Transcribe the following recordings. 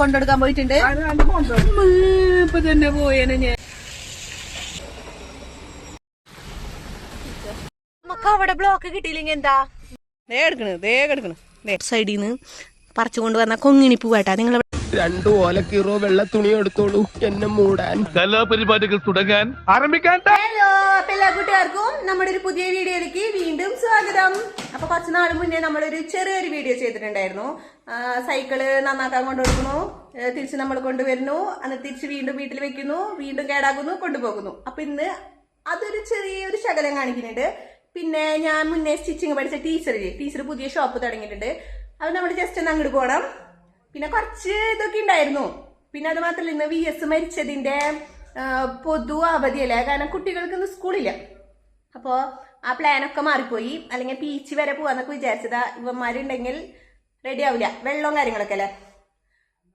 കൊണ്ടെടുക്കാൻ പോയിട്ടുണ്ട്. ഇപ്പൊ തന്നെ പോയേനെ ഞാൻ. നമുക്ക് അവിടെ ബ്ലോക്ക് കിട്ടിയില്ലെങ്കിൽ എന്താ? ദേ എടുക്കണ് ദേ എടുക്കണ്. സൈഡിൽ നിന്ന് പറിച്ചു കൊണ്ടുവന്ന കൊങ്ങിണി പൂവാട്ടാ നിങ്ങൾ രണ്ടു ഓലക്കീറോ വെള്ള തുണി എടുത്തോളൂ. എന്നെ മൂടാൻ. കലാപരിപാടികൾ തുടങ്ങാൻ ആരംഭിക്കാൻ ഹലോ അപ്പൊ എല്ലാ കൂട്ടുകാർക്കും നമ്മുടെ ഒരു പുതിയ വീഡിയോയിലേക്ക് വീണ്ടും സ്വാഗതം. അപ്പൊ കുറച്ച് നാൾ മുന്നേ നമ്മളൊരു ചെറിയൊരു വീഡിയോ ചെയ്തിട്ടുണ്ടായിരുന്നു. സൈക്കിൾ നന്നാക്കാൻ കൊണ്ടുകൊടുക്കുന്നു തിരിച്ച് നമ്മൾ കൊണ്ടുവരുന്നു. അന്ന് തിരിച്ച് വീണ്ടും വീട്ടിൽ വെക്കുന്നു. വീണ്ടും കേടാക്കുന്നു കൊണ്ടുപോകുന്നു. അപ്പൊ ഇന്ന് അതൊരു ചെറിയൊരു ശകലം കാണിക്കുന്നുണ്ട്. പിന്നെ ഞാൻ മുന്നേ സ്റ്റിച്ചിങ് പഠിച്ച ടീച്ചർ ടീച്ചർ പുതിയ ഷോപ്പ് തുടങ്ങിയിട്ടുണ്ട്. അത് നമ്മൾ ജസ്റ്റ് ഒന്ന് അങ്ങോട്ട് പോകണം പിന്നെ കുറച്ച് ഇതൊക്കെ ഉണ്ടായിരുന്നു. പിന്നെ അത് മാത്രമല്ല ഇന്ന് വി എസ് മരിച്ചതിന്റെ പൊതു അവധിയല്ലേ? കാരണം കുട്ടികൾക്ക് ഇന്ന് സ്കൂളില്ല. അപ്പോ ആ പ്ലാനൊക്കെ മാറിപ്പോയി. അല്ലെങ്കിൽ ബീച്ച് വരെ പോവാന്നൊക്കെ വിചാരിച്ചതാ ഇവന്മാരുണ്ടെങ്കിൽ റെഡി ആവില്ല വെള്ളവും കാര്യങ്ങളൊക്കെ അല്ലേ?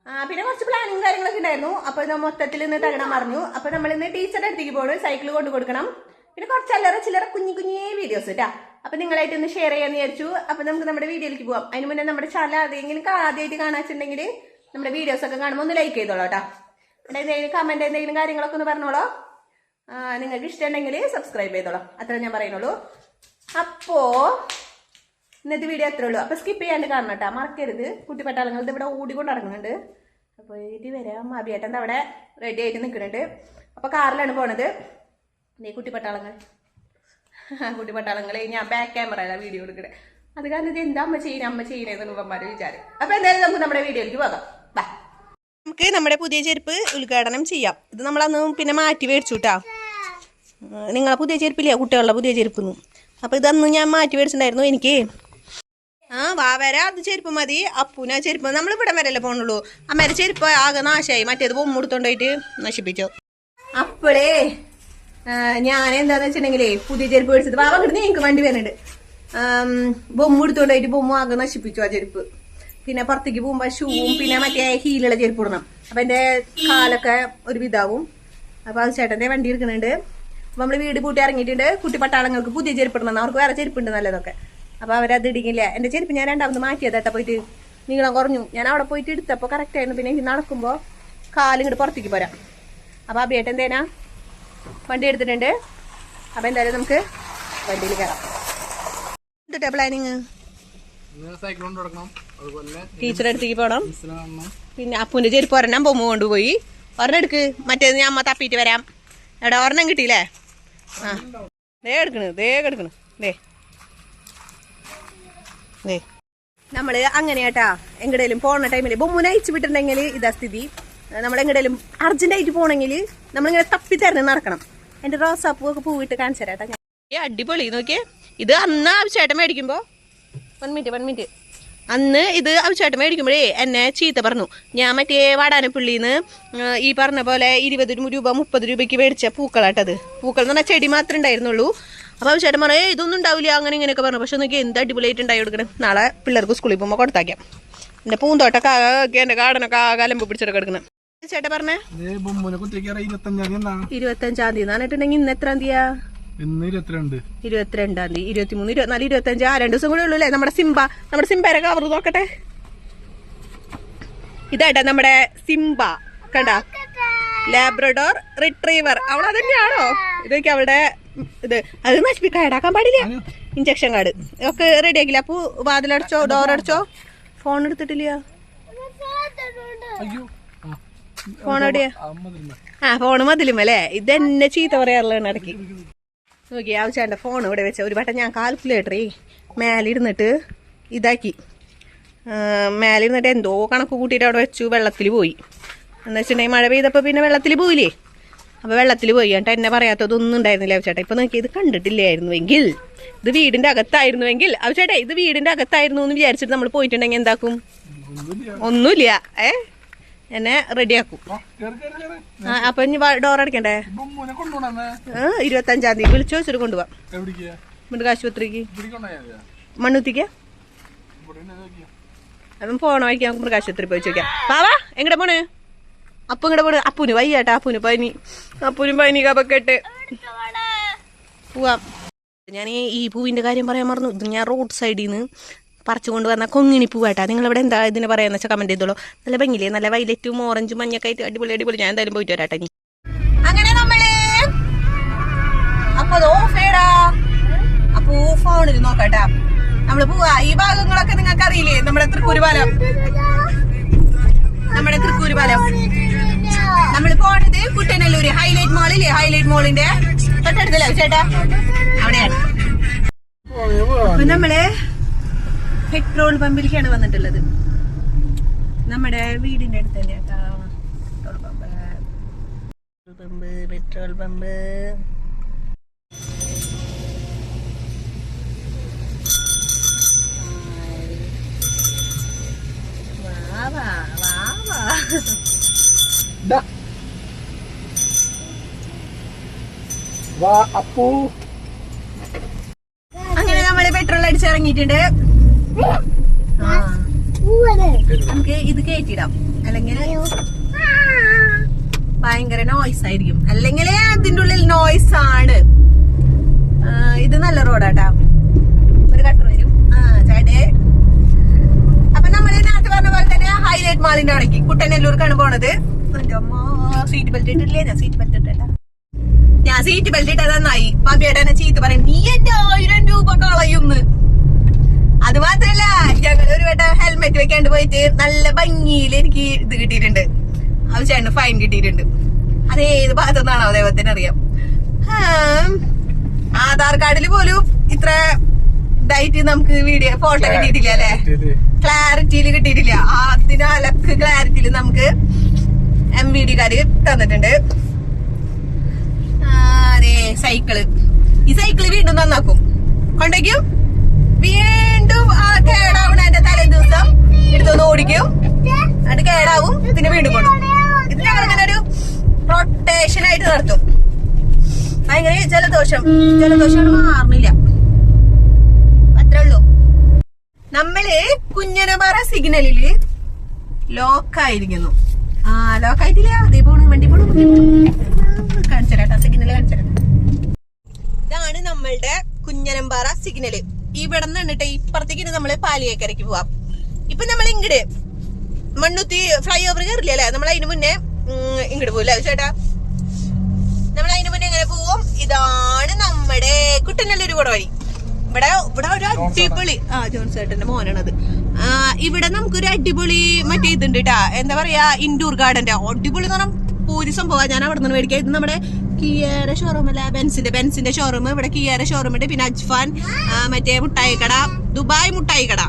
ആ പിന്നെ കുറച്ച് പ്ലാനിങ് കാര്യങ്ങളൊക്കെ ഉണ്ടായിരുന്നു. അപ്പൊ ഇത് മൊത്തത്തിൽ ഇന്ന് തകണം മറിഞ്ഞു അപ്പൊ നമ്മൾ ഇന്ന് ടീച്ചറുടെ അടുത്തേക്ക് പോകണം സൈക്കിൾ കൊണ്ടു കൊടുക്കണം. പിന്നെ കുറച്ച് അല്ലറ ചില്ലറ കുഞ്ഞു കുഞ്ഞേ വീഡിയോസ് കേട്ടാ അപ്പൊ നിങ്ങളായിട്ട് ഒന്ന് ഷെയർ ചെയ്യാന്ന് വിചാരിച്ചു. അപ്പൊ നമുക്ക് നമ്മുടെ വീഡിയോയിലേക്ക് പോവാം. അതിന് മുന്നേ നമ്മുടെ ചാനൽ ആദ്യമെങ്കിലും ആദ്യമായിട്ട് കാണാച്ചിട്ടുണ്ടെങ്കിൽ നമ്മുടെ വീഡിയോസ് ഒക്കെ കാണുമ്പോൾ ഒന്ന് ലൈക്ക് ചെയ്തോളൂ കേട്ടോ. എന്തെങ്കിലും കമന്റ് എന്തെങ്കിലും കാര്യങ്ങളൊക്കെ ഒന്ന് പറഞ്ഞോളൂ. നിങ്ങൾക്ക് ഇഷ്ടമുണ്ടെങ്കിൽ സബ്സ്ക്രൈബ് ചെയ്തോളൂ. അത്ര ഞാൻ പറയുന്നുള്ളൂ. അപ്പോ ഇന്നത്തെ വീഡിയോ അത്രേ ഉള്ളൂ. അപ്പൊ സ്കിപ്പ് ചെയ്യാണ്ട് കാണണം കേട്ടോ. മറക്കരുത് കുട്ടിപ്പട്ടാളങ്ങൾ പട്ടാളങ്ങൾ ഇവിടെ ഓടിക്കൊണ്ട് അപ്പൊ ഇത് വരാം അഭിയേട്ടൻ അവിടെ റെഡി ആയിട്ട് നിൽക്കുന്നുണ്ട്. അപ്പൊ കാറിലാണ് പോണത്. നീ കുട്ടിപ്പട്ടാളങ്ങൾ. കുട്ടിപ്പട്ടാളങ്ങളെ ഞാൻ ബാക്ക് ക്യാമറയിലാണ് വീഡിയോ എടുക്കണേ. അത് കാരണം ഇത് എന്താ അമ്മ ചെയ്യണേ അമ്മ ചെയ്യണേന്ന് ഉമ്മമാര് വിചാരം അപ്പൊ എന്തായാലും നമുക്ക് നമ്മുടെ വീഡിയോയിലേക്ക് പോകാം. ബാ നമുക്ക് നമ്മുടെ പുതിയ ചെരുപ്പ് ഉദ്ഘാടനം ചെയ്യാം. ഇത് നമ്മളന്ന് പിന്നെ മാറ്റി മേടിച്ചു കേട്ടോ നിങ്ങളെ പുതിയ ചെരുപ്പില്ലേ? കുട്ടികളുടെ പുതിയ ചെരുപ്പ് അപ്പൊ ഇതന്ന് ഞാൻ മാറ്റി മേടിച്ചിട്ടുണ്ടായിരുന്നു എനിക്ക്. ആ വാവര അത് ചെരുപ്പ് മതി. അപ്പൂന ചെരുപ്പ് നമ്മൾ ഇവിടെ വരല്ലേ പോണുള്ളൂ. അമ്മേരെ ചെരുപ്പ് ആകെ നാശമായി മറ്റേത് ബൊമ്മ എടുത്തോണ്ടായിട്ട് നശിപ്പിച്ചു. അപ്പോഴേ ഞാൻ എന്താന്ന് വെച്ചിട്ടുണ്ടെങ്കിലേ പുതിയ ചെരുപ്പ് മേടിച്ചത്. വാവ കിട്ടുന്ന എനിക്ക് വണ്ടി വരുന്നുണ്ട് ബൊമ്മ എടുത്തോണ്ടായിട്ട് ബൊമ്മ ആകെ നശിപ്പിച്ചു ആ ചെരുപ്പ്. പിന്നെ പുറത്തേക്ക് പോകുമ്പോ ഷൂവും പിന്നെ മറ്റേ ഹീലുള്ള ചെരുപ്പ് ഇടണം. അപ്പൊ എന്റെ കാലൊക്കെ ഒരു വിധാവും അപ്പൊ അത് ചേട്ടന്റെ വണ്ടി എടുക്കുന്നുണ്ട്. അപ്പൊ നമ്മൾ വീട് പൂട്ടി ഇറങ്ങിയിട്ടുണ്ട്. കുട്ടി പട്ടാളങ്ങൾക്ക് പുതിയ ചെരുപ്പ് ഇടണം. അവർക്ക് വേറെ ചെരുപ്പുണ്ട് നല്ലതൊക്കെ. അപ്പൊ അവരത് ഇടിക്കില്ല? എന്റെ ചെരുപ്പ് ഞാൻ രണ്ടാമത് മാറ്റിയതാട്ടാ പോയിട്ട്. നീളം കുറഞ്ഞു. ഞാൻ അവിടെ പോയിട്ട് എടുത്തപ്പോ കറക്റ്റ് ആയിരുന്നു. പിന്നെ എനിക്ക് നടക്കുമ്പോ കാലിങ്ങോട്ട് പുറത്തേക്ക് പോരാം. അപ്പൊ അഭിയേട്ടൻ എന്തേനാ? വണ്ടി എടുത്തിട്ടുണ്ട്. അപ്പൊ എന്തായാലും നമുക്ക് വണ്ടിയിൽ കയറാം എന്തിട്ടാ പ്ലാനിങ് ടീച്ചറെ അടുത്തേക്ക് പോകണം പിന്നെ അപ്പുവിന്റെ ചെരുപ്പ് ഒരെണ്ണം പോകുമ്പോ കൊണ്ടുപോയി. ഒരെണ്ണം എടുക്ക്. മറ്റേത് ഞാൻ അമ്മ തപ്പിയിട്ട് വരാം. എവിടെ ഒരെണ്ണം കിട്ടിയില്ലേ? ആ. ദേ എടുക്കണ് ദേ എടുക്കണ്. ദേ. ദേ. നമ്മൾ അങ്ങനെയാട്ടാ. എങ്ങടേലും പോണ ടൈമിൽ ബൊമ്മുനെ അയച്ചു വിട്ടിട്ടുണ്ടെങ്കിൽ ഇതാ സ്ഥിതി. നമ്മൾ എങ്ങടേലും അർജന്റ് ആയിട്ട് പോണെങ്കിൽ നമ്മളിങ്ങനെ തപ്പി തരണം നടക്കണം. എന്റെ റോസാപ്പൂ ഒക്കെ പൂവിട്ട് കാണിച്ചു തരാം കേട്ടോ അടിപൊളി. നോക്കിയേ. ഇത് അന്ന് ആവശ്യമായിട്ട് മേടിക്കുമ്പോ? വൺ മിനിറ്റ് വൺ മിനിറ്റ് അന്ന് ഇത് ആവശ്യമായിട്ട് മേടിക്കുമ്പോഴേ എന്നെ ചീത്ത പറഞ്ഞു. ഞാൻ മറ്റേ വാടാനപ്പുള്ളിന്ന് ഈ പറഞ്ഞ പോലെ ഇരുപത് രൂപ മുപ്പത് രൂപയ്ക്ക് മേടിച്ച പൂക്കളാട്ടത് പൂക്കൾ എന്ന് പറഞ്ഞാൽ ചെടി മാത്രമേ ഉണ്ടായിരുന്നുള്ളൂ. അപ്പോൾ ആവശ്യമായിട്ട് പറഞ്ഞു ഏ ഇതൊന്നും ഉണ്ടാവില്ല അങ്ങനെ ഇങ്ങനെയൊക്കെ പറഞ്ഞു. പക്ഷെ നോക്കി എന്ത് അടിപൊളിയായിട്ട് ഉണ്ടായി കൊടുക്കണം. നാളെ പിള്ളേർക്ക് സ്കൂളിൽ പോകുമ്പോൾ കൊടുത്താക്കാം എന്റെ പൂന്തോട്ടൊക്കെ എന്റെ ഗാർഡനൊക്കെ ആകാലം കിടക്കണം. ചേട്ടാ പറഞ്ഞേ? ഇരുപത്തഞ്ചാം തീയതി എന്നിട്ടുണ്ടെങ്കിൽ ഇന്ന് എത്രാം തീയതിയാ? ഇന്ന് ഇരുപത്തിരണ്ട്. ഇരുപത്തിരണ്ടാം തീയതി. ഇരുപത്തിമൂന്ന് ഇരുപത്തിനാല് ഇരുപത്തഞ്ച്. ആ രണ്ടു ദിവസം കൂടെ ഉള്ളൂ അല്ലേ? നമ്മുടെ സിംബ നമ്മുടെ സിംബയുടെ കവർ നോക്കട്ടെ. ഇതാട്ടാ നമ്മുടെ സിംബ. കണ്ട? ലാബ്രഡോർ റിട്രീവർ അവൾ അതന്നെയാണോ? ഇതൊക്കെ അവളുടെ ഇത്. അത് നശിപ്പിക്കാൻ പാടില്ല. ഇഞ്ചക്ഷൻ കാർഡ് ഒക്കെ റെഡി ആക്കില്ല? അപ്പൊ വാതിലടച്ചോ ഡോർ അടച്ചോ? ഫോൺ എടുത്തിട്ടില്ല. അയ്യോ. ഫോൺ എവിടെയാ. ആ ഫോണ് മതിലും അല്ലേ ഇതെന്നെ ചീത്ത പറയാറുള്ളതാണ് ഇടയ്ക്ക് നോക്കി ആവശ്യമുണ്ട് ഫോൺ ഇവിടെ വെച്ച. ഒരു വട്ടം ഞാൻ കാൽക്കുലേറ്ററി മേലിരുന്നിട്ട് ഇതാക്കി. മേലിരുന്നിട്ട് എന്തോ കണക്ക് കൂട്ടിയിട്ട് അവിടെ വെച്ചു വെള്ളത്തിൽ പോയി. എന്ന് വെച്ചിട്ടുണ്ടെങ്കിൽ മഴ പെയ്തപ്പോൾ പിന്നെ വെള്ളത്തിൽ പോയില്ലേ? അപ്പോൾ വെള്ളത്തിൽ പോയി. കേട്ടോ എന്നെ പറയാത്തതൊന്നും ഉണ്ടായിരുന്നില്ല ചേട്ടാ ഇപ്പം നോക്കി ഇത് കണ്ടിട്ടില്ലായിരുന്നുവെങ്കിൽ ഇത് വീടിന്റെ അകത്തായിരുന്നുവെങ്കിൽ ചേട്ടാ ഇത് വീടിന്റെ അകത്തായിരുന്നു എന്ന് വിചാരിച്ചിട്ട് നമ്മൾ പോയിട്ടുണ്ടെങ്കിൽ എന്താക്കും? ഒന്നുമില്ല. ഏഹ് എന്നെ റെഡിയാക്കും. അപ്പൊ ഇനി ഡോർ അടക്കണ്ടേ ഇരുപത്തി അഞ്ചാം ആ, ഇരുപത്തഞ്ചാം തീയതി. വിളിച്ചു വെച്ചിട്ട് കൊണ്ടുപോവാം. മൃഗാശുപത്രിക്ക് മണ്ണുത്തിക്ക്? അപ്പം പോണ വഴിക്ക് നമുക്ക് മൃഗാശുപത്രി പോയി ചോദിക്കാം. പാവാ എങ്ങടെ പോണ്? അപ്പു ഇങ്ങടെ പോണ്. അപ്പുന് വയ്യാട്ടാ അപ്പുന് പനി. അപ്പുന് പനി കപക്കെട്ട് പോവാം. ഞാൻ ഈ ഈ പൂവിന്റെ കാര്യം പറയാൻ മറന്നു. ഇത് ഞാൻ റോഡ് സൈഡിൽ നിന്ന് പറിച്ചു കൊണ്ടുവന്ന കൊങ്ങിണി പൂവാട്ടാ നിങ്ങളിവിടെ എന്താ ഇതിന് പറയാന്ന് വെച്ചാൽ കമന്റ് ചെയ്തോളൂ. നല്ല ഭംഗിയില്ലേ? നല്ല വൈലറ്റും ഓറഞ്ചും മഞ്ഞൊക്കെ ആയിട്ട് അടിപൊളി അടിപൊളി. ഞാൻ എന്തായാലും പോയിട്ട് വരാട്ടെ ഇനി. അങ്ങനെ നമ്മൾ അപ്പൊ അപ്പൊ ഫോണിൽ നോക്കട്ടാ. നമ്മൾ പോവാ. ഈ ഭാഗങ്ങളൊക്കെ നിങ്ങൾക്ക് അറിയില്ലേ നമ്മുടെ തൃക്കൂരുപാലം. നമ്മുടെ തൃക്കൂരുപാലം. നമ്മൾ നമ്മൾ പോണത് കുട്ടനല്ലൂര് ഹൈലൈറ്റ് മോളില്ലേ ഹൈലൈറ്റ് മോളിന്റെ തൊട്ടടുത്തല്ലേ? ചേട്ടാ അവിടെയാണ്. അപ്പൊ നമ്മൾ പെട്രോൾ പമ്പിലേക്കാണ് വന്നിട്ടുള്ളത്. നമ്മുടെ വീടിന്റെ അടുത്ത് തന്നെ കേട്ടാ. Petrol pump. Petrol pump petrol pump. വാ അപ്പു. അങ്ങനെ നമ്മൾ പെട്രോൾ അടിച്ചിറങ്ങിയിട്ടുണ്ട്. നമുക്ക് ഇത് കയറ്റിടാം അല്ലെങ്കിൽ ഭയങ്കര നോയ്സ് ആയിരിക്കും. അല്ലെങ്കിൽ അതിന്റെ ഉള്ളിൽ നോയ്സ് ആണ്. ഇത് നല്ല റോഡാട്ടാ ഒരു കട്ടർ വരും. ആ ചേട്ടേ. അപ്പൊ നമ്മുടെ നാട്ടിൽ പറഞ്ഞ പോലെ തന്നെ ഹൈലൈറ്റ് മാളിന്റെ അവിടേക്ക്. കുട്ടനെല്ലൂർക്കാണ് പോണത്. എന്റെ അമ്മ സീറ്റ് ബെൽറ്റ് ഇട്ടില്ലേ ഞാൻ സീറ്റ് ബെൽറ്റ് ഇട്ടല്ല ഞാൻ സീറ്റ് ബെൽറ്റ് ഇട്ടത് നന്നായി. പാപ്പിയേട്ടനെ ചീത്ത പറയും നീ എന്റെ ആയിരം രൂപ കളയുന്ന് അത് മാത്രല്ല ഞങ്ങൾ ഒരു വട്ടം ഹെൽമെറ്റ് വെക്കാണ്ട് പോയിട്ട് നല്ല ഭംഗിയിൽ എനിക്ക് ഇത് കിട്ടിയിട്ടുണ്ട് ആവശ്യമാണ് ഫൈൻ കിട്ടിയിട്ടുണ്ട്. അത് ഏത് ഭാഗത്തു നിന്നാണോ ദൈവത്തിന് അറിയാം. ആധാർ കാർഡിൽ പോലും ഇത്ര ഇതായിട്ട് നമുക്ക് വീഡിയോ ഫോട്ടോ കിട്ടിയിട്ടില്ല അല്ലെ? ക്ലാരിറ്റിയിൽ കിട്ടിയിട്ടില്ല. അതിനാലൊക്കെ ക്ലാരിറ്റിയിൽ നമുക്ക് എം വി ഡിക്കാര് തന്നിട്ടുണ്ട്. അതെ സൈക്കിൾ ഈ സൈക്കിൾ വീണ്ടും നന്നാക്കും. കൊണ്ടേക്കും വീണ്ടും ആ കേടാവണ തലേ ദിവസം എടുത്തൊന്ന് ഓടിക്കും. അത് കേടാവും. പിന്നെ വീണ്ടും കൊണ്ടും ഇങ്ങനെ ഒരു റൊട്ടേഷൻ ആയിട്ട് നടത്തും. ഭയങ്കര ജലദോഷം. ജലദോഷം മാറുന്നില്ല അത്രേ ഉള്ളൂ. നമ്മൾ കുഞ്ഞനപാറ സിഗ്നലിൽ ലോക്കായിരിക്കുന്നു ആ ലോക്കായിട്ടില്ല അതേ പോണു വണ്ടി പോണു കാണിച്ചരാട്ടാ സിഗ്നൽ കാണിച്ചരാ ഇതാണ് നമ്മളുടെ കുഞ്ഞനമ്പാറ സിഗ്നൽ ഇവിടെ നിന്നിട്ട് ഇപ്പുറത്തേക്ക് നമ്മൾ പാലിയേക്കരയ്ക്ക് പോവാം. ഇപ്പൊ നമ്മൾ ഇങ്ങട് മണ്ണുത്തി ഫ്ലൈ ഓവർ കയറില്ലേ നമ്മൾ അതിന് മുന്നേ ഉം, ഇങ്ങട് പോവില്ല? ചേട്ടാ നമ്മൾ അതിന് മുന്നേ എങ്ങനെ പോവും? ഇതാണ് നമ്മുടെ കുട്ടനല്ലൊരു ഒരു കുടവഴി ഇവിടെ ഇവിടെ ഒരു അടിപൊളി ആ ജോൺ ചേട്ടന്റെ മോനാണത് ഇവിടെ നമുക്കൊരു അടിപൊളി മറ്റേ ഇതുണ്ട് കേട്ടാ എന്താ പറയാ ഇൻഡോർ ഗാർഡന്റെ അടിപൊളി എന്ന് പറഞ്ഞാൽ പൂരി സംഭവം. ഞാൻ അവിടെ നിന്ന് മേടിക്കാം. ഇത് നമ്മുടെ കിയയുടെ ഷോറൂം അല്ല? ബെൻസിന്റെ ബെൻസിന്റെ ഷോറൂം ഇവിടെ കിയയുടെ ഷോറൂം ഉണ്ട് പിന്നെ അജ്ഫാൻ മറ്റേ മുട്ടായി കട ദുബായ് മുട്ടായി കട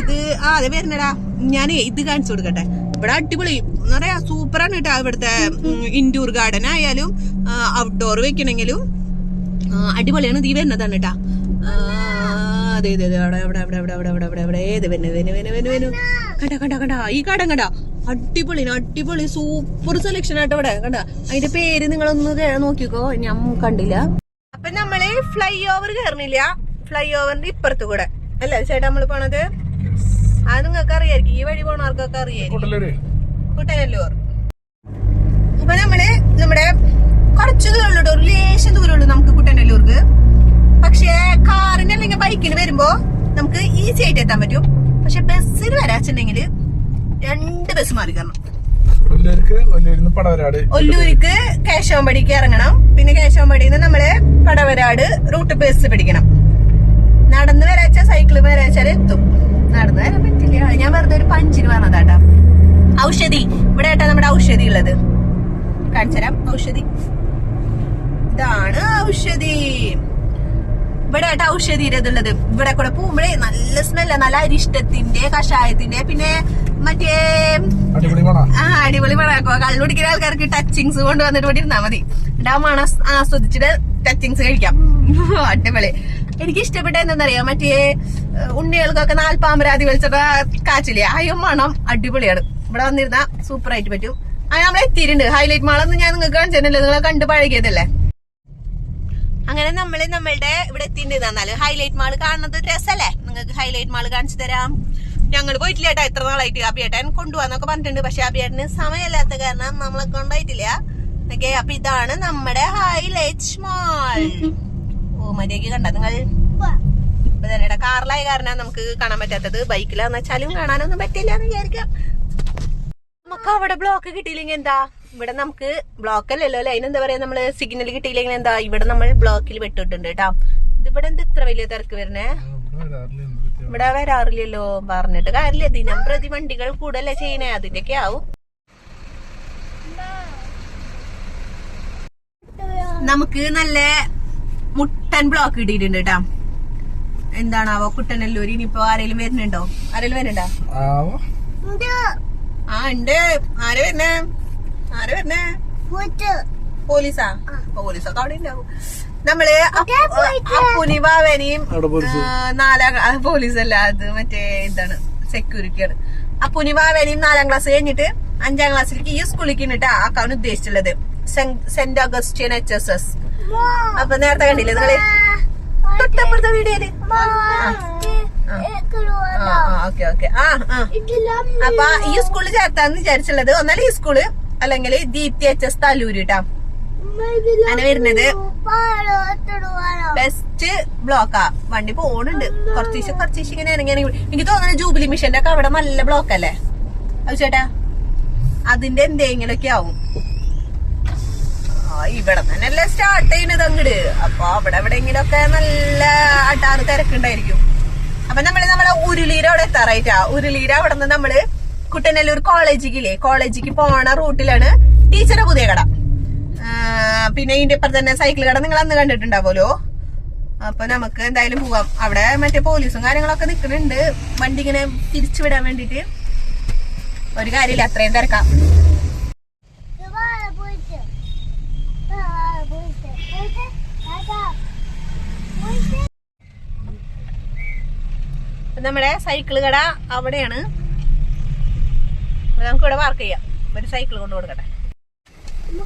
ഇത് ആ അതെ വരുന്നടാ. ഞാൻ ഇത് കാണിച്ചു കൊടുക്കട്ടെ. ഇവിടെ അടിപൊളി എന്താ പറയാ സൂപ്പറാണ് കേട്ടോ ഇവിടുത്തെ ഇൻഡോർ ഗാർഡൻ ആയാലും ഔട്ട്ഡോർ വെക്കണമെങ്കിലും അടിപൊളിയാണ് ഇത് വരുന്നതാണ് കേട്ടാ അതെ അതെ അതെ അവിടെ അവിടെ അവിടെ അവിടെ അവിടെ അവിടെ അവിടെ. ഏത് വെനു വെനു വെനു വെനു വെനു കണ്ട കണ്ട കണ്ട. ഈ കടം കണ്ട. അടിപൊളി അടിപൊളി സൂപ്പർ സെലക്ഷൻ ആട്ടോ ഇവിടെ. കണ്ട? അതിന്റെ പേര് നിങ്ങളൊന്ന് നോക്കിക്കോ. ഞാൻ കണ്ടില്ല. അപ്പൊ നമ്മൾ ഫ്ലൈ ഓവർ കയറണില്ല ഫ്ലൈ ഓവറിന്റെ ഇപ്പുറത്ത് കൂടെ. അല്ലേ? ചേട്ടാ നമ്മൾ പോണത്? അത് നിങ്ങൾക്ക് അറിയായിരിക്കും ഈ വഴി പോണവർക്കൊക്കെ അറിയായിരിക്കും. കുട്ടനല്ലൂർ അപ്പൊ നമ്മൾ നമ്മുടെ കുറച്ച് ദൂരമുള്ളൂ ഒരു ലേശം ദൂരമുള്ളൂ നമുക്ക് കുട്ടനല്ലൂർക്ക്. പക്ഷേ കാറിന് അല്ലെങ്കിൽ ബൈക്കിന് വരുമ്പോ നമുക്ക് ഈസി ആയിട്ട് എത്താൻ പറ്റും. പക്ഷെ ബസ്സിൽ വരാച്ചുണ്ടെങ്കിൽ രണ്ട് ബസ് മാറി കയറണം. ഒല്ലൂർക്ക് കേശവമ്പടിക്ക് ഇറങ്ങണം. പിന്നെ കേശവമ്പടിയിൽ നിന്ന് നമ്മൾ പടവരാട് റൂട്ട് ബസ് പിടിക്കണം. നടന്ന് വരാച്ച സൈക്കിൾ വരാച്ചാൽ എത്തും. നടന്ന് വരാൻ പറ്റില്ല. ഞാൻ വെറുതെ ഒരു പഞ്ചിന് പറഞ്ഞതാട്ടാ. ഔഷധി. ഇവിടെ ആട്ടാ നമ്മുടെ ഔഷധി ഉള്ളത്. കാണിച്ചുതരാം ഔഷധി. ഇതാണ് ഔഷധി. ഇവിടെ ആയിട്ട് ഔഷധി ഇരതുള്ളത് ഇവിടെ കൂടെ പോകുമ്പോഴേ നല്ല സ്മെല്ല നല്ല അരിഷ്ടത്തിന്റെ കഷായത്തിന്റെ പിന്നെ മറ്റേ ആ അടിപൊളി മണാക്കോ കള്ളുടിക്കുന്ന ആൾക്കാർക്ക് ടച്ചിങ്സ് കൊണ്ടുവന്നിട്ട് ഇവിടെ ഇരുന്നാ മതി ആ മണം ആസ്വദിച്ചിട്ട് ടച്ചിങ്സ് കഴിക്കാം. അടിപൊളി. എനിക്ക് ഇഷ്ടപ്പെട്ട എന്താണെന്നറിയാം? മറ്റേ ഉണ്ണികൾക്കൊക്കെ നാൽപ്പാമ്പരാതി വലിച്ചപ്പോ കാച്ചില്ലേ? അയ്യോ മണം അടിപൊളിയാണ്. ഇവിടെ വന്നിരുന്ന സൂപ്പർ ആയിട്ട് പറ്റും. ആ നമ്മൾ എത്തിയിട്ടുണ്ട്. ഹൈലൈറ്റ് മാളൊന്നും ഞാൻ നിങ്ങൾക്ക് കാണിച്ചിട്ടില്ല നിങ്ങളെ കണ്ടു പഴകിയതല്ലേ? അങ്ങനെ നമ്മൾ നമ്മളുടെ ഇവിടെ എത്തിയിട്ടുണ്ട്. എന്നാൽ ഹൈലൈറ്റ് മാൾ കാണുന്നത് രസല്ലേ? നിങ്ങൾക്ക് ഹൈലൈറ്റ് മാൾ കാണിച്ചു തരാം. ഞങ്ങൾ പോയിട്ടില്ല ഏട്ടാ എത്ര നാളായിട്ട് അബിയേട്ടൻ കൊണ്ടുപോകാന്നൊക്കെ പറഞ്ഞിട്ടുണ്ട്. പക്ഷെ അബിയേട്ടന് സമയമില്ലാത്ത കാരണം നമ്മളെ കൊണ്ടായിട്ടില്ല. ഓക്കെ അപ്പൊ ഇതാണ് നമ്മുടെ ഹൈലൈറ്റ് മാൾ ഓ മര്യാദയ്ക്ക് കണ്ട നിങ്ങൾ? ഇപ്പൊ തന്നെ കാറിലായ കാരണം നമുക്ക് കാണാൻ പറ്റാത്തത്. ബൈക്കിലാന്ന് വെച്ചാലും കാണാനൊന്നും പറ്റില്ല എന്ന് വിചാരിക്കാം. നമുക്ക് അവിടെ ബ്ലോക്ക് കിട്ടിയില്ലെങ്കിൽ എന്താ? ഇവിടെ നമുക്ക് ബ്ലോക്ക് അല്ലല്ലോ അല്ലെ? അതിനെന്താ പറയാ? നമ്മൾ സിഗ്നൽ കിട്ടിയില്ലെങ്കിൽ എന്താ? ഇവിടെ നമ്മൾ ബ്ലോക്കിൽ പെട്ടിട്ടുണ്ട് കേട്ടോ. ഇത് ഇവിടെ എന്ത് ഇത്ര വലിയ തിരക്ക് വരണേ ഇവിടെ വരാറില്ലല്ലോ പറഞ്ഞിട്ട് കാര്യമില്ല. ദിനം പ്രതി വണ്ടികൾ കൂടല്ലേ ചെയ്യണേ അതിന്റെയൊക്കെ ആവും. നമുക്ക് നല്ല മുട്ടൻ ബ്ലോക്ക് കിട്ടിയിട്ടുണ്ട് കേട്ടാ. എന്താണാവോ കുട്ടനല്ലൂർ? ഇനിയിപ്പോ ആരെങ്കിലും വരുന്നുണ്ടോ? ആരെങ്കിലും വരുന്നുണ്ടോ? ആ ഉണ്ട്. ആര് വരുന്നേ? ആര് വരുന്നേ? പോലീസാ? പോലീസൊക്കെ അവിടെ ഉണ്ടാവും. നമ്മൾ അപ്പുനി നാലാം പോലീസ്. അല്ല അത് മറ്റേ ഇതാണ് സെക്യൂരിറ്റിയാണ് അപ്പുനി ബാവനെയും നാലാം ക്ലാസ് കഴിഞ്ഞിട്ട് അഞ്ചാം ക്ലാസ്സിലേക്ക് ഈ സ്കൂളിലേക്ക് ഇന്നിട്ട് ആക്കാൻ ഉദ്ദേശിച്ചുള്ളത് saint Augustian Augustine H S S. അപ്പൊ നേരത്തെ കണ്ടില്ലേ നിങ്ങൾ? തൊട്ടപ്പുറത്തെ വീഡിയോയിൽ ഓക്കെ ഓക്കെ. ആ ആ. അപ്പൊ ഈ സ്കൂളിൽ ചേർത്താന്ന് വിചാരിച്ചുള്ളത്. ഒന്നല്ല ഈ സ്കൂൾ അല്ലെങ്കിൽ ദീപ്തി എച്ച് എസ് തലൂര് കേട്ടാ അങ്ങനെ വരുന്നത്. ബെസ്റ്റ് ബ്ലോക്കാ വണ്ടി പോണുണ്ട്. കുറച്ചീശ് കുറച്ചീശ് ഇങ്ങനെ ഇറങ്ങി എനിക്ക് തോന്നുന്നു ജൂബിലി മിഷന്റെ ഒക്കെ അവിടെ നല്ല ബ്ലോക്ക് അല്ലേ? അത് ചേട്ടാ അതിന്റെ എന്തെങ്കിലൊക്കെ ആവും. ആ, തന്നെ അല്ലേ സ്റ്റാർട്ട് ചെയ്യുന്നത് അങ്ങട്. അപ്പൊ അവിടെ എവിടെയെങ്കിലൊക്കെ നല്ല അട്ടാറ് തിരക്കുണ്ടായിരിക്കും. അപ്പൊ നമ്മൾ നമ്മളെ ഉരുളീര അവിടെ എത്താറായിട്ടാ. ഉരുളീര അവിടെ നിന്ന് നമ്മൾ കുട്ടനല്ലൂർ കോളേജിക്കില്ലേ കോളേജിക്ക് പോണ റൂട്ടിലാണ് ടീച്ചറെ പുതിയ കട. പിന്നെ ഇതിന്റെ ഇപ്പം തന്നെ സൈക്കിൾ കട നിങ്ങൾ അന്ന് കണ്ടിട്ടുണ്ടാവുമല്ലോ. അപ്പൊ നമുക്ക് എന്തായാലും പോവാം. അവിടെ മറ്റേ പോലീസും കാര്യങ്ങളൊക്കെ നിൽക്കുന്നുണ്ട്. വണ്ടി ഇങ്ങനെ തിരിച്ചു വിടാൻ വേണ്ടിട്ട് ഒരു കാര്യമില്ല അത്രയും തിരക്കാം. നമ്മുടെ സൈക്കിൾ കട അവിടെയാണ്. നമുക്ക് ഇവിടെ പാർക്ക് ചെയ്യാം. ഒരു സൈക്കിൾ കൊണ്ട് കൊടുക്കട്ടെ.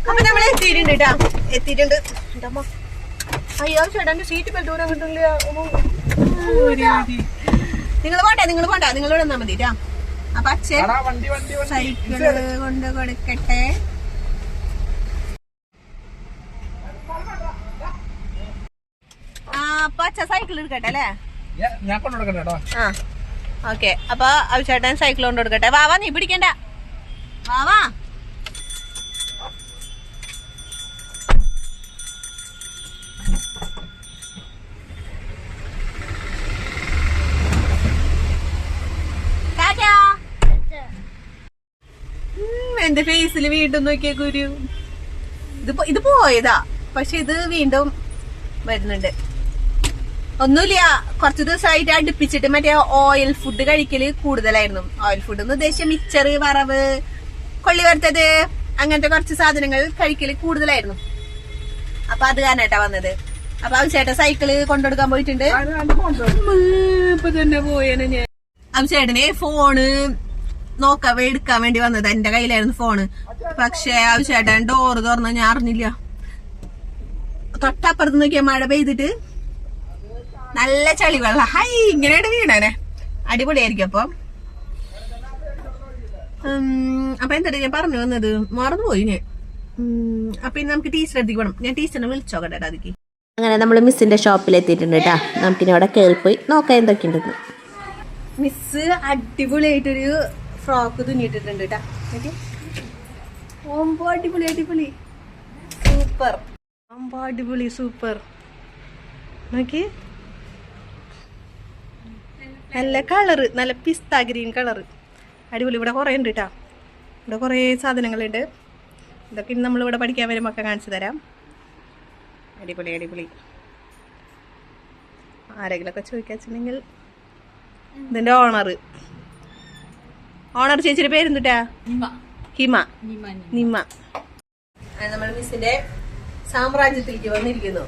അപ്പൊ നമ്മൾ എത്തിയിട്ടുണ്ട് കേട്ടാ എത്തിയിട്ടുണ്ട്. എന്റെ അമ്മ. അയ്യോ ചേട്ടന്റെ സീറ്റ് ബെൽറ്റ് കൂടെ കിട്ടില്ല നിങ്ങൾ പോട്ടെ നിങ്ങൾ പോട്ടെ നിങ്ങൾ ഇവിടെ നിന്നാ മതി. അപ്പൊ അച്ഛൻ സൈക്കിൾ കൊണ്ട് കൊടുക്കട്ടെ. അപ്പൊ അച്ഛൻ സൈക്കിൾ എടുക്കട്ടെ അല്ലേ? ഞാൻ- ആ ഓക്കെ. അപ്പൊ അഭിചേട്ടൻ സൈക്കിൾ കൊണ്ട് കൊടുക്കട്ടെ. വാവാ നീ പിടിക്കണ്ട. വാവാ എന്റെ ഫേസിൽ വീണ്ടും നോക്കിയ ഗുരു. ഇത് ഇത് പോയതാ. പക്ഷെ ഇത് വീണ്ടും വരുന്നുണ്ട്. ഒന്നുമില്ല കുറച്ചു ദിവസമായിട്ട് അടുപ്പിച്ചിട്ട് മറ്റേ ഓയിൽ ഫുഡ് കഴിക്കൽ കൂടുതലായിരുന്നു. ഓയിൽ ഫുഡ് എന്ന് ഉദ്ദേശിച്ച മിക്സർ വറവ് കൊള്ളി വറുത്തത് അങ്ങനത്തെ കുറച്ച് സാധനങ്ങൾ കഴിക്കൽ കൂടുതലായിരുന്നു. അപ്പൊ അത് കാരണട്ടാ വന്നത്. അപ്പൊ അഭിചേട്ടൻ സൈക്കിൾ കൊണ്ടുകൊടുക്കാൻ പോയിട്ടുണ്ട്. അഭിചേട്ടന് ഫോണ് നോക്കാൻ എടുക്കാൻ വേണ്ടി വന്നത്. എന്റെ കയ്യിലായിരുന്നു ഫോണ് പക്ഷെ അഭിചേട്ടൻ ഡോറ് തുറന്ന ഞാൻ അറിഞ്ഞില്ല. തൊട്ടപ്പുറത്ത് നോക്കിയ മഴ പെയ്തിട്ട് നല്ല ചളി വെള്ളം ഹൈ ഇങ്ങനെയാണ് വീണനെ. അടിപൊളിയായിരിക്കും അപ്പൊ. അപ്പൊ എന്താ ഞാൻ പറഞ്ഞു വന്നത്? മറന്നു പോയി ഞാൻ. അപ്പൊ ഇനി നമുക്ക് ടീച്ചർ അടുത്തേക്ക് പോകണം ഞാൻ ടീച്ചറിനെ വിളിച്ചോക്കട്ടെ അതിക്ക് അങ്ങനെ നമ്മൾ മിസ്സിന്റെ ഷോപ്പിൽ എത്തിയിട്ടുണ്ട് കേട്ടോ. നമുക്കിനി അവിടെ കയറിപ്പോയി നോക്കാം എന്തൊക്കെയുണ്ടെന്ന്. മിസ് അടിപൊളിയായിട്ടൊരു ഫ്രോക്ക് തുന്നിയിട്ടിട്ടുണ്ട് കേട്ടാ. ഓമ്പോ അടിപൊളി അടിപൊളി. സൂപ്പർ ഓമ്പോ അടിപൊളി സൂപ്പർ നോക്കി നല്ല കളറ് നല്ല പിസ്ത ഗ്രീൻ കളറ് അടിപൊളി. ഇവിടെ കുറേ ഉണ്ട് കേട്ടോ ഇവിടെ കുറേ സാധനങ്ങളുണ്ട്. ഇതൊക്കെ ഇന്ന് നമ്മളിവിടെ പഠിക്കാൻ വരുമ്പോൾ ഒക്കെ കാണിച്ചു തരാം. അടിപൊളി അടിപൊളി. ആരെങ്കിലുമൊക്കെ ചോദിക്കാച്ചിട്ടുണ്ടെങ്കിൽ ഇതിന്റെ ഓണർ ഓണർ ചേച്ചിയുടെ പേരെന്തുട്ടാ ഹിമ. നിമ നമ്മൾ മിസ്സിന്റെ സാമ്രാജ്യത്തിലേക്ക് വന്നിരിക്കുന്നു.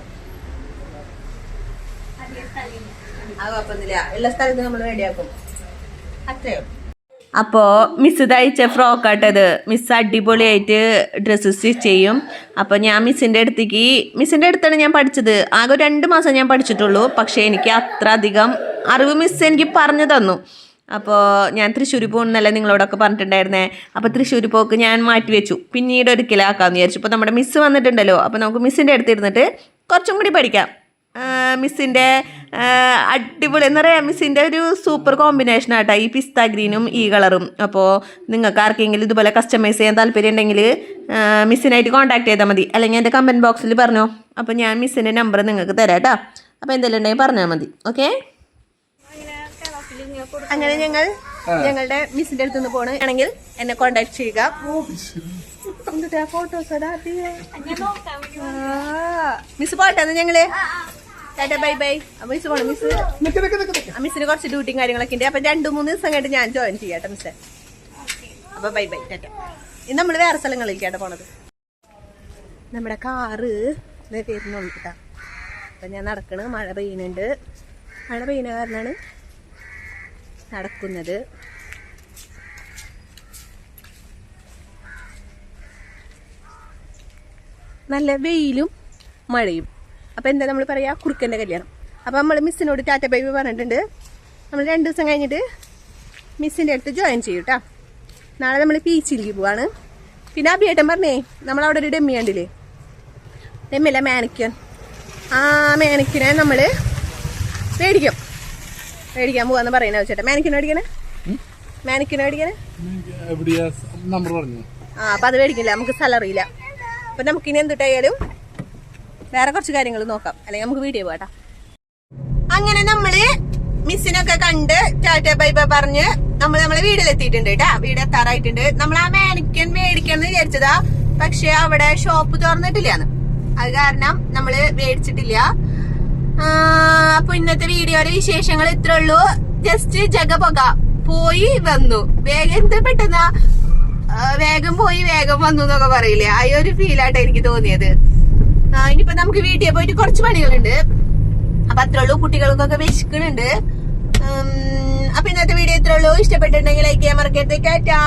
അപ്പോൾ മിസ് തയ്ച്ച ഫ്രോക്ക് ആട്ടത് മിസ് അടിപൊളിയായിട്ട് ഡ്രസ്സ് സ്റ്റിച്ച് ചെയ്യും. അപ്പോൾ ഞാൻ മിസ്സിന്റെ അടുത്തേക്ക് മിസ്സിന്റെ അടുത്താണ് ഞാൻ പഠിച്ചത്. ആകെ രണ്ടു മാസം ഞാൻ പഠിച്ചിട്ടുള്ളൂ. പക്ഷെ എനിക്ക് അത്ര അധികം അറിവ് മിസ് എനിക്ക് പറഞ്ഞു തന്നു. അപ്പോൾ ഞാൻ തൃശ്ശൂർ പോകുന്നല്ലേ നിങ്ങളോടൊക്കെ പറഞ്ഞിട്ടുണ്ടായിരുന്നേ? അപ്പോൾ തൃശ്ശൂർ പോക്ക് ഞാൻ മാറ്റി വെച്ചു. പിന്നീട് ഒരിക്കലാക്കാമെന്ന് വിചാരിച്ചു. ഇപ്പോൾ നമ്മുടെ മിസ്സ് വന്നിട്ടുണ്ടല്ലോ. അപ്പോൾ നമുക്ക് മിസ്സിന്റെ അടുത്തിരുന്നിട്ട് കുറച്ചും കൂടി പഠിക്കാം. മിസ്സിന്റെ അടിപൊളി എന്ന് പറയാം മിസ്സിന്റെ ഒരു സൂപ്പർ കോമ്പിനേഷൻ ആട്ടോ ഈ പിസ്ത ഗ്രീനും ഈ കളറും. അപ്പോൾ നിങ്ങൾക്ക് ആർക്കെങ്കിലും ഇതുപോലെ കസ്റ്റമൈസ് ചെയ്യാൻ താല്പര്യം ഉണ്ടെങ്കിൽ മിസ്സിനായിട്ട് കോൺടാക്ട് ചെയ്താൽ മതി. അല്ലെങ്കിൽ എന്റെ കമന്റ് ബോക്സിൽ പറഞ്ഞോ. അപ്പോൾ ഞാൻ മിസ്സിന്റെ നമ്പർ നിങ്ങൾക്ക് തരാം കേട്ടോ അപ്പോൾ എന്തെങ്കിലും ഉണ്ടെങ്കിൽ പറഞ്ഞാൽ മതി. ഓക്കെ അങ്ങനെ ഞങ്ങൾ ഞങ്ങളുടെ മിസ്സിന്റെ അടുത്ത് നിന്ന് പോണ്. ആണെങ്കിൽ എന്നെ കോണ്ടാക്ട് ചെയ്യുക. ഫോട്ടോസ് മിസ് പോട്ടെ ഞങ്ങൾ? Tata bye bye. മിസ് പോണം മിസ്. മിസ്സിന് കുറച്ച് ഡ്യൂട്ടിയും കാര്യങ്ങളൊക്കെ ഉണ്ട്. അപ്പൊ രണ്ടു മൂന്ന് ദിവസം കഴിഞ്ഞിട്ട് ഞാൻ ജോയിൻ ചെയ്യാട്ടോ മിസ്സേ അപ്പൊ ബൈ ബൈ ടാറ്റ. ഇന്ന് നമ്മൾ വേറെ സ്ഥലങ്ങളിൽ കേട്ടോ പോണത്. നമ്മുടെ കാറ് വരുന്നുള്ളൂ കേട്ടാ അപ്പൊ ഞാൻ നടക്കണ്. മഴ പെയ്യുന്നുണ്ട്. മഴ പെയ്യുന്ന കാരണമാണ് നടക്കുന്നത്. നല്ല വെയിലും മഴയും. അപ്പോൾ എന്താ നമ്മൾ പറയാ? കുറുക്കന്റെ കല്യാണം. അപ്പോൾ നമ്മൾ മിസ്സിനോട് ടാറ്റ ബൈബി പറഞ്ഞിട്ടുണ്ട്. നമ്മൾ രണ്ട് ദിവസം കഴിഞ്ഞിട്ട് മിസ്സിന്റെ അടുത്ത് ജോയിൻ ചെയ്യും കേട്ടോ നാളെ നമ്മൾ ബീച്ചിലേക്ക് പോവാണ്. പിന്നെ ആ ബിയേട്ടൻ പറഞ്ഞേ നമ്മളവിടെ ഒരു ഡെമ്മി കണ്ടില്ലേ? ഡെമ്മിയല്ല മാനിക്കൻ ആ മാനിക്കനെ നമ്മൾ മേടിക്കും. മേടിക്കാൻ പോവാന്ന് പറയുന്ന ചേട്ടാ മാനിക്കനെ മേടിക്കണേ? മാനിക്കനെ മേടിക്കണേ? ആ അപ്പം അത് മേടിക്കില്ല. നമുക്ക് സാലറി ഇല്ല. അപ്പം നമുക്കിനി എന്തിട്ടായാലും വേറെ കുറച്ച് കാര്യങ്ങൾ നോക്കാം. അല്ലെങ്കിൽ നമുക്ക് വീഡിയോ പോകട്ടെ അങ്ങനെ നമ്മൾ മിസ്സിനൊക്കെ കണ്ട് ടാറ്റ ബൈ ബൈ പറഞ്ഞ് നമ്മൾ നമ്മളെ വീട്ടിലെത്തിയിട്ടുണ്ട് കേട്ടാ. വീട് എത്താറായിട്ടുണ്ട്. നമ്മൾ ആ മാനിക്കൻ മേടിക്കണം വിചാരിച്ചതാ. പക്ഷെ അവിടെ ഷോപ്പ് തുറന്നിട്ടില്ല അത് കാരണം നമ്മൾ മേടിച്ചിട്ടില്ല. അപ്പൊ ഇന്നത്തെ വീഡിയോയുടെ വിശേഷങ്ങൾ ഇത്ര ഉള്ളൂ. ജസ്റ്റ് ജഗപൊക പോയി വന്നു. വേഗം എന്ത് പെട്ടെന്നാ? വേഗം പോയി വേഗം വന്നു എന്നൊക്കെ പറയില്ലേ? ആ ഒരു ഫീലായിട്ട് എനിക്ക് തോന്നിയത്. ഇനിയിപ്പോ നമുക്ക് വീട്ടിൽ പോയിട്ട് കുറച്ച് പണികളുണ്ട്. അപ്പൊ അത്രേ ഉള്ളൂ. കുട്ടികൾക്കൊക്കെ വിശക്കുന്നുണ്ട്. അപ്പൊ ഇന്നത്തെ വീഡിയോ ഇത്രേ ഉള്ളൂ. ഇഷ്ടപ്പെട്ടിട്ടുണ്ടെങ്കിൽ ലൈക്ക് ചെയ്യാൻ മറക്കരുത്. ടാറ്റാ.